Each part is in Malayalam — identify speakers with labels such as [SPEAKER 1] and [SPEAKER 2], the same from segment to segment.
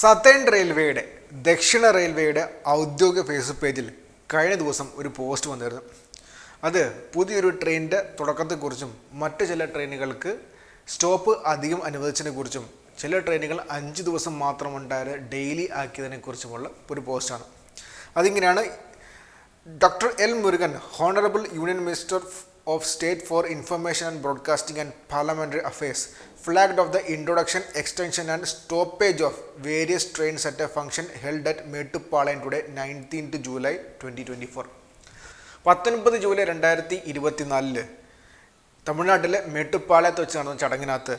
[SPEAKER 1] സതേൺ റെയിൽവേയുടെ ദക്ഷിണ റെയിൽവേയുടെ ഔദ്യോഗിക ഫേസ്ബുക്ക് പേജിൽ കഴിഞ്ഞ ദിവസം ഒരു പോസ്റ്റ് വന്നിരുന്നു. അത് പുതിയൊരു ട്രെയിനിന്റെ തുടക്കത്തെക്കുറിച്ചും മറ്റ് ചില ട്രെയിനുകൾക്ക് സ്റ്റോപ്പ് അധികം അനുവദിച്ചതിനെ കുറിച്ചും ചില ട്രെയിനുകൾ അഞ്ച് ദിവസം മാത്രം ഉണ്ടായത് ഡെയിലി ആക്കിയതിനെക്കുറിച്ചുമുള്ള ഒരു പോസ്റ്റാണ്. അതിങ്ങനെയാണ് doctor L Murugan honourable union minister of state for information and broadcasting and parliamentary affairs flagged off the introduction extension and stoppage of various trains at a function held at Mettupalayam today nineteenth July twenty twenty four പത്തൊൻപത് ജൂലൈ രണ്ടായിരത്തി ഇരുപത്തിനാലിൽ തമിഴ്നാട്ടിലെ മേട്ടുപ്പാളയത്ത് വെച്ച് നടന്ന ചടങ്ങിനകത്ത്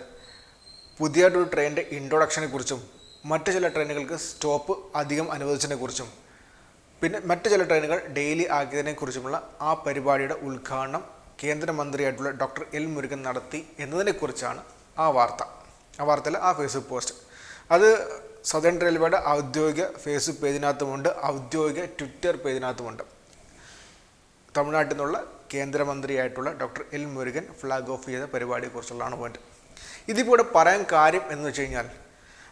[SPEAKER 1] പുതിയതൊരു ട്രെയിനിന്റെ ഇൻട്രൊഡക്ഷനെ കുറിച്ചും മറ്റു ചില ട്രെയിനുകൾക്ക് സ്റ്റോപ്പ് അധികം അനുവദിച്ചതിനെ കുറിച്ചും പിന്നെ മറ്റു ചില ട്രെയിനുകൾ ഡെയിലി ആക്കിയതിനെ കുറിച്ചുമുള്ള ആ പരിപാടിയുടെ ഉദ്ഘാടനം കേന്ദ്രമന്ത്രിയായിട്ടുള്ള ഡോക്ടർ എൽ മുരുകൻ നടത്തി എന്നതിനെക്കുറിച്ചാണ് ആ വാർത്ത. ആ വാർത്തയിൽ ആ ഫേസ്ബുക്ക് പോസ്റ്റ്. അത് സൗതേൺ റെയിൽവേയുടെ ഔദ്യോഗിക ഫേസ്ബുക്ക് പേജിനകത്തുമുണ്ട് ഔദ്യോഗിക ട്വിറ്റർ പേജിനകത്തുമുണ്ട്. തമിഴ്നാട്ടിൽ നിന്നുള്ള കേന്ദ്രമന്ത്രിയായിട്ടുള്ള doctor L Murugan flag off ചെയ്ത പരിപാടിയെക്കുറിച്ചുള്ളതാണ് പോയിന്റ് ഇതിപ്പോൾ ഇവിടെ പറയാൻ കാര്യം എന്ന് വെച്ച് കഴിഞ്ഞാൽ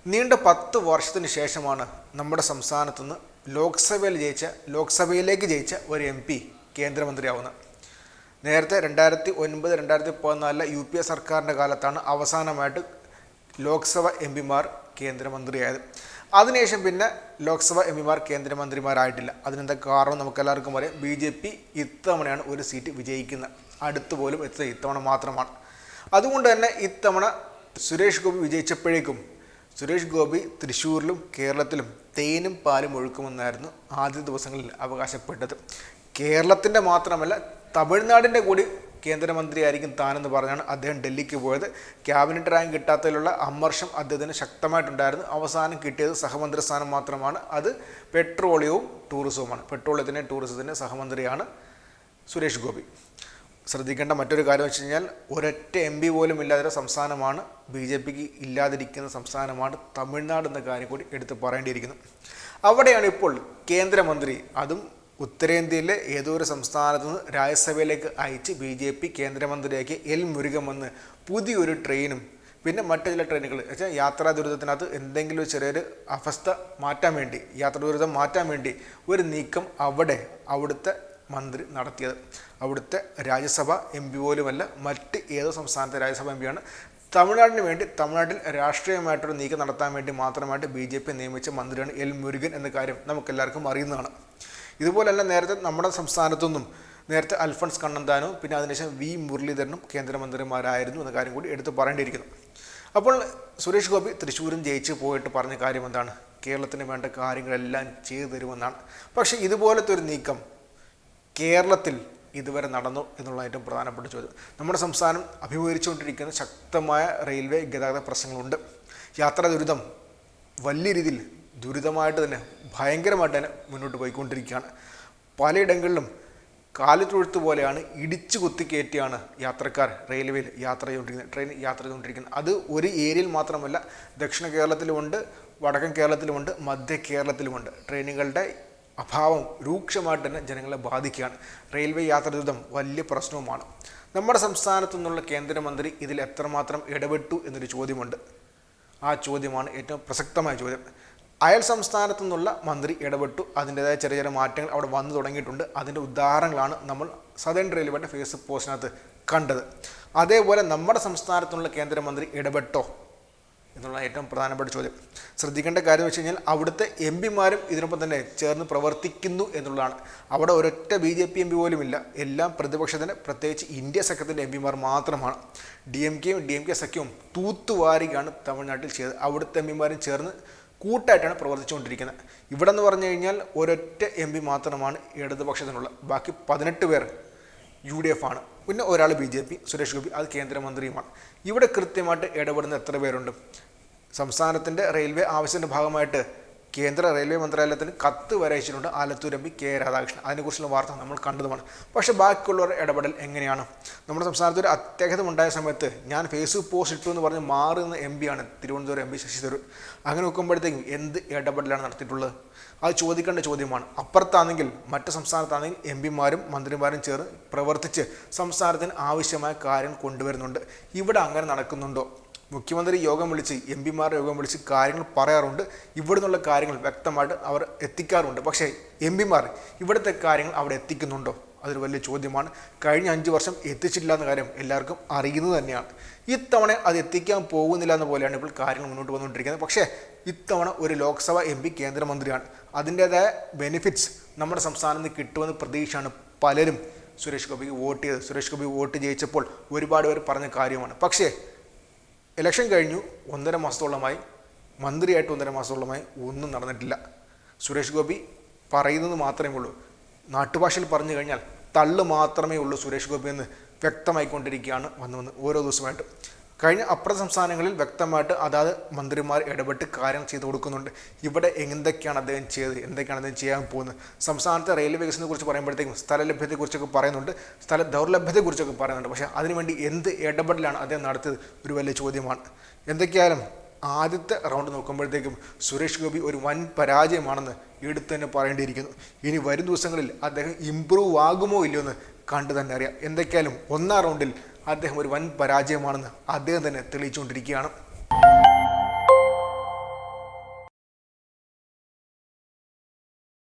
[SPEAKER 1] നീണ്ട പത്ത് വർഷത്തിന് ശേഷമാണ് നമ്മുടെ സംസ്ഥാനത്തുനിന്ന് ലോക്സഭയിൽ ജയിച്ച ലോക്സഭയിലേക്ക് ജയിച്ച ഒരു എം പി കേന്ദ്രമന്ത്രിയാവുന്നത്. നേരത്തെ രണ്ടായിരത്തി ഒൻപത് രണ്ടായിരത്തി പതിനാലിലെ യു പി എ സർക്കാരിന്റെ കാലത്താണ് അവസാനമായിട്ട് ലോക്സഭ എം പിമാർ കേന്ദ്രമന്ത്രിയായത്. അതിനുശേഷം പിന്നെ ലോക്സഭ എം പിമാർ കേന്ദ്രമന്ത്രിമാരായിട്ടില്ല. അതിനെന്താ കാരണം നമുക്കെല്ലാവർക്കും അറിയാം. ബി ജെ പി ഇത്തവണയാണ് ഒരു സീറ്റ് വിജയിക്കുന്നത്. അടുത്ത് പോലും എത്തുന്നത് ഇത്തവണ മാത്രമാണ്. അതുകൊണ്ട് തന്നെ ഇത്തവണ സുരേഷ് ഗോപി വിജയിച്ചപ്പോഴേക്കും സുരേഷ് ഗോപി തൃശ്ശൂരിലും കേരളത്തിലും തേനും പാലും ഒഴുക്കുമെന്നായിരുന്നു ആദ്യ ദിവസങ്ങളിൽ അവകാശപ്പെട്ടത്. കേരളത്തിന്റെ മാത്രമല്ല തമിഴ്നാടിന്റെ കൂടി കേന്ദ്രമന്ത്രിയായിരിക്കും താനെന്ന് പറഞ്ഞാണ് അദ്ദേഹം ഡൽഹിക്ക് പോയത്. ക്യാബിനറ്റ് റാങ്ക് കിട്ടാത്തതിലുള്ള അമർഷം അദ്ദേഹത്തിന് ശക്തമായിട്ടുണ്ടായിരുന്നു. അവസാനം കിട്ടിയത് സഹമന്ത്രി സ്ഥാനം മാത്രമാണ്. അത് പെട്രോളിയവും ടൂറിസവുമാണ്. പെട്രോളിയത്തിന്റെ ടൂറിസത്തിന്റെ സഹമന്ത്രിയാണ് സുരേഷ് ഗോപി. ശ്രദ്ധിക്കേണ്ട മറ്റൊരു കാര്യം വെച്ച് കഴിഞ്ഞാൽ ഒരൊറ്റ എം പി പോലും ഇല്ലാത്ത സംസ്ഥാനമാണ് ബി ജെ പിക്ക് ഇല്ലാതിരിക്കുന്ന സംസ്ഥാനമാണ് തമിഴ്നാട് എന്ന കാര്യം കൂടി എടുത്ത് പറയേണ്ടിയിരിക്കുന്നു. അവിടെയാണ് ഇപ്പോൾ കേന്ദ്രമന്ത്രി അതും ഉത്തരേന്ത്യയിലെ ഏതോ ഒരു സംസ്ഥാനത്ത് നിന്ന് രാജ്യസഭയിലേക്ക് അയച്ച് ബി ജെ പി കേന്ദ്രമന്ത്രിയാക്കി എൽ മുരുകൻ വന്ന് പുതിയൊരു ട്രെയിനും പിന്നെ മറ്റു ചില ട്രെയിനുകൾ. വെച്ചാൽ യാത്രാ ദുരിതത്തിനകത്ത് എന്തെങ്കിലും ഒരു ചെറിയൊരു അവസ്ഥ മാറ്റാൻ വേണ്ടി യാത്രാ ദുരിതം മാറ്റാൻ വേണ്ടി ഒരു നീക്കം അവിടെ അവിടുത്തെ മന്ത്രി നടത്തിയത്. അവിടുത്തെ രാജ്യസഭ എം പി പോലുമല്ല മറ്റ് ഏതോ സംസ്ഥാനത്തെ രാജ്യസഭ എം പിയാണ്. തമിഴ്നാടിന് വേണ്ടി തമിഴ്നാട്ടിൽ രാഷ്ട്രീയമായിട്ടൊരു നീക്കം നടത്താൻ വേണ്ടി മാത്രമായിട്ട് ബി ജെ പി നിയമിച്ച മന്ത്രിയാണ് എൽ മുരുകൻ എന്ന കാര്യം നമുക്കെല്ലാവർക്കും അറിയുന്നതാണ്. ഇതുപോലല്ല നേരത്തെ നമ്മുടെ സംസ്ഥാനത്തുനിന്നും നേരത്തെ അൽഫൺസ് കണ്ണന്താനും പിന്നെ അതിനുശേഷം വി മുരളീധരനും കേന്ദ്രമന്ത്രിമാരായിരുന്നു എന്ന കാര്യം കൂടി എടുത്ത് പറയേണ്ടിയിരിക്കുന്നു. അപ്പോൾ സുരേഷ് ഗോപി തൃശ്ശൂരും ജയിച്ച് പോയിട്ട് പറഞ്ഞ കാര്യം എന്താണ്? കേരളത്തിന് വേണ്ട കാര്യങ്ങളെല്ലാം ചെയ്തു തരുമെന്നാണ്. പക്ഷേ ഇതുപോലത്തെ ഒരു നീക്കം കേരളത്തിൽ ഇതുവരെ നടന്നു എന്നുള്ള ഏറ്റവും പ്രധാനപ്പെട്ട ചോദ്യം. നമ്മുടെ സംസ്ഥാനം അഭിമുഖീകരിച്ചുകൊണ്ടിരിക്കുന്ന ശക്തമായ റെയിൽവേ ഗതാഗത പ്രശ്നങ്ങളുണ്ട്. യാത്രാ ദുരിതം വലിയ രീതിയിൽ ദുരിതമായിട്ട് തന്നെ ഭയങ്കരമായിട്ട് തന്നെ മുന്നോട്ട് പോയിക്കൊണ്ടിരിക്കുകയാണ്. പലയിടങ്ങളിലും കാലിത്തൊഴുത്ത് പോലെയാണ് ഇടിച്ചു കുത്തിക്കയറ്റിയാണ് യാത്രക്കാർ റെയിൽവേയിൽ യാത്ര ചെയ്തുകൊണ്ടിരിക്കുന്നത് ട്രെയിൻ യാത്ര ചെയ്തുകൊണ്ടിരിക്കുന്നത്. അത് ഒരു ഏരിയയിൽ മാത്രമല്ല ദക്ഷിണ കേരളത്തിലുമുണ്ട് വടക്കൻ കേരളത്തിലുമുണ്ട് മധ്യ കേരളത്തിലുമുണ്ട്. ട്രെയിനുകളുടെ അഭാവം രൂക്ഷമായിട്ട് തന്നെ ജനങ്ങളെ ബാധിക്കുകയാണ്. റെയിൽവേ യാത്ര ദുരിതം വലിയ പ്രശ്നവുമാണ്. നമ്മുടെ സംസ്ഥാനത്തു നിന്നുള്ള കേന്ദ്രമന്ത്രി ഇതിൽ എത്രമാത്രം ഇടപെട്ടു എന്നൊരു ചോദ്യമുണ്ട്. ആ ചോദ്യമാണ് ഏറ്റവും പ്രസക്തമായ ചോദ്യം. അയൽ സംസ്ഥാനത്തു നിന്നുള്ള മന്ത്രി ഇടപെട്ടു. അതിന്റെതായ ചെറിയ ചെറിയ മാറ്റങ്ങൾ അവിടെ വന്നു തുടങ്ങിയിട്ടുണ്ട്. അതിന്റെ ഉദാഹരണങ്ങളാണ് നമ്മൾ സദേൺ റെയിൽവേയുടെ ഫേസ്ബുക്ക് പോസ്റ്റിനകത്ത് കണ്ടത്. അതേപോലെ നമ്മുടെ സംസ്ഥാനത്തുള്ള കേന്ദ്രമന്ത്രി ഇടപെട്ടോ? എന്നുള്ള ഏറ്റവും പ്രധാനപ്പെട്ട ചോദ്യം. ശ്രദ്ധിക്കേണ്ട കാര്യം വെച്ച് കഴിഞ്ഞാൽ അവിടുത്തെ എം പിമാരും ഇതിനൊപ്പം തന്നെ ചേർന്ന് പ്രവർത്തിക്കുന്നു എന്നുള്ളതാണ്. അവിടെ ഒരൊറ്റ B J P M P പോലുമില്ല എല്ലാം പ്രതിപക്ഷത്തിന് പ്രത്യേകിച്ച് ഇന്ത്യ സഖ്യത്തിന്റെ എം പിമാർ മാത്രമാണ്. ഡി എം കെയും ഡി എം കെ സഖ്യവും തൂത്തുവാരികയാണ് തമിഴ്നാട്ടിൽ ചെയ്തത് അവിടുത്തെ എം പിമാരും ചേർന്ന് കൂട്ടായിട്ടാണ് പ്രവർത്തിച്ചുകൊണ്ടിരിക്കുന്നത്. ഇവിടെ എന്ന് പറഞ്ഞു കഴിഞ്ഞാൽ ഒരൊറ്റ എം പി മാത്രമാണ് ഇടതുപക്ഷത്തിനുള്ള ബാക്കി പതിനെട്ട് പേർ യു ഡി എഫ് ആണ്. പിന്നെ ഒരാൾ B J P Suresh Gopi അത് കേന്ദ്രമന്ത്രിയുമാണ്. ഇവിടെ കൃത്യമായിട്ട് ഇടപെടുന്ന എത്ര പേരുണ്ട്? സംസ്ഥാനത്തിന്റെ റെയിൽവേ ആവശ്യത്തിന്റെ ഭാഗമായിട്ട് കേന്ദ്ര റെയിൽവേ മന്ത്രാലയത്തിന് കത്ത് വരെ അയച്ചിട്ടുണ്ട് Alathur M P K Radhakrishnan. അതിനെക്കുറിച്ചുള്ള വാർത്ത നമ്മൾ കണ്ടതുമാണ്. പക്ഷേ ബാക്കിയുള്ളവരുടെ ഇടപെടൽ എങ്ങനെയാണ്? നമ്മുടെ സംസ്ഥാനത്ത് ഒരു അത്യാഹിതം ഉണ്ടായ സമയത്ത് ഞാൻ ഫേസ്ബുക്ക് പോസ്റ്റ് ഇട്ടു എന്ന് പറഞ്ഞ് മാറുന്ന എം പിയാണ് തിരുവനന്തപുരം എം പി ശശി തരൂർ. അങ്ങനെ നോക്കുമ്പോഴത്തേക്കും എന്ത് ഇടപെടലാണ് നടത്തിയിട്ടുള്ളത്? അത് ചോദിക്കേണ്ട ചോദ്യമാണ്. അപ്പുറത്താണെങ്കിൽ മറ്റ് സംസ്ഥാനത്താണെങ്കിൽ എം പിമാരും മന്ത്രിമാരും ചേർന്ന് പ്രവർത്തിച്ച് സംസ്ഥാനത്തിന് ആവശ്യമായ കാര്യം കൊണ്ടുവരുന്നുണ്ട്. ഇവിടെ അങ്ങനെ നടക്കുന്നുണ്ടോ? മുഖ്യമന്ത്രി യോഗം വിളിച്ച് എം പിമാരുടെ യോഗം വിളിച്ച് കാര്യങ്ങൾ പറയാറുണ്ട്. ഇവിടെ നിന്നുള്ള കാര്യങ്ങൾ വ്യക്തമായിട്ട് അവർ എത്തിക്കാറുണ്ട്. പക്ഷേ എം പിമാർ ഇവിടുത്തെ കാര്യങ്ങൾ അവിടെ എത്തിക്കുന്നുണ്ടോ? അതൊരു വലിയ ചോദ്യമാണ്. കഴിഞ്ഞ അഞ്ച് വർഷം എത്തിച്ചിട്ടില്ല എന്ന കാര്യം എല്ലാവർക്കും അറിയുന്നത് തന്നെയാണ്. ഇത്തവണ അത് എത്തിക്കാൻ പോകുന്നില്ല എന്ന പോലെയാണ് ഇപ്പോൾ കാര്യങ്ങൾ മുന്നോട്ട് വന്നുകൊണ്ടിരിക്കുന്നത്. പക്ഷേ ഇത്തവണ ഒരു ലോക്സഭ എം പി കേന്ദ്രമന്ത്രിയാണ്. അതിന്റേതായ ബെനിഫിറ്റ്സ് നമ്മുടെ സംസ്ഥാനത്ത് നിന്ന് കിട്ടുമെന്ന് പ്രതീക്ഷയാണ് പലരും. സുരേഷ് ഗോപിക്ക് വോട്ട് ചെയ്ത് സുരേഷ് ഗോപി വോട്ട് ജയിച്ചപ്പോൾ ഒരുപാട് പേർ പറഞ്ഞ കാര്യമാണ്. പക്ഷേ ഇലക്ഷൻ കഴിഞ്ഞു. ഒന്നര മാസത്തോളമായി. മന്ത്രിയായിട്ട് ഒന്നര മാസത്തോളമായി ഒന്നും നടന്നിട്ടില്ല. സുരേഷ് ഗോപി പറയുന്നത് മാത്രമേ ഉള്ളൂ. നാട്ടുഭാഷയിൽ പറഞ്ഞു കഴിഞ്ഞാൽ തള്ളു മാത്രമേ ഉള്ളൂ സുരേഷ് ഗോപി എന്ന് വ്യക്തമായിക്കൊണ്ടിരിക്കുകയാണ് വന്നു വന്ന് ഓരോ ദിവസമായിട്ട്. കഴിഞ്ഞ അപ്പുറ സംസ്ഥാനങ്ങളിൽ വ്യക്തമായിട്ട് അതാത് മന്ത്രിമാർ ഇടപെട്ട് കാര്യങ്ങൾ ചെയ്തു കൊടുക്കുന്നുണ്ട്. ഇവിടെ എന്തൊക്കെയാണ് അദ്ദേഹം ചെയ്തത്? എന്തൊക്കെയാണ് അദ്ദേഹം ചെയ്യാൻ പോകുന്നത്? സംസ്ഥാനത്തെ റെയിൽവേ വികസനത്തെ കുറിച്ച് പറയുമ്പോഴത്തേക്കും സ്ഥല ലഭ്യതയെക്കുറിച്ചൊക്കെ പറയുന്നുണ്ട്. സ്ഥല ദൗർലഭ്യതയെക്കുറിച്ചൊക്കെ പറയുന്നുണ്ട്. പക്ഷേ അതിനുവേണ്ടി എന്ത് ഇടപെടലാണ് അദ്ദേഹം നടത്തിയത്? ഒരു വലിയ ചോദ്യമാണ്. എന്തൊക്കെയായാലും ആദ്യത്തെ റൗണ്ട് നോക്കുമ്പോഴത്തേക്കും സുരേഷ് ഗോപി ഒരു വൻ പരാജയമാണെന്ന് എടുത്തു തന്നെ പറയേണ്ടിയിരിക്കുന്നു. ഇനി വരും ദിവസങ്ങളിൽ അദ്ദേഹം ഇമ്പ്രൂവ് ആകുമോ ഇല്ലയോ എന്ന് കണ്ടു തന്നെ അറിയാം. എന്തൊക്കെയായാലും ഒന്നാം റൗണ്ടിൽ അദ്ദേഹം ഒരു വൻ പരാജയമാണെന്ന് അദ്ദേഹം തന്നെ തെളിയിച്ചുകൊണ്ടിരിക്കുകയാണ്.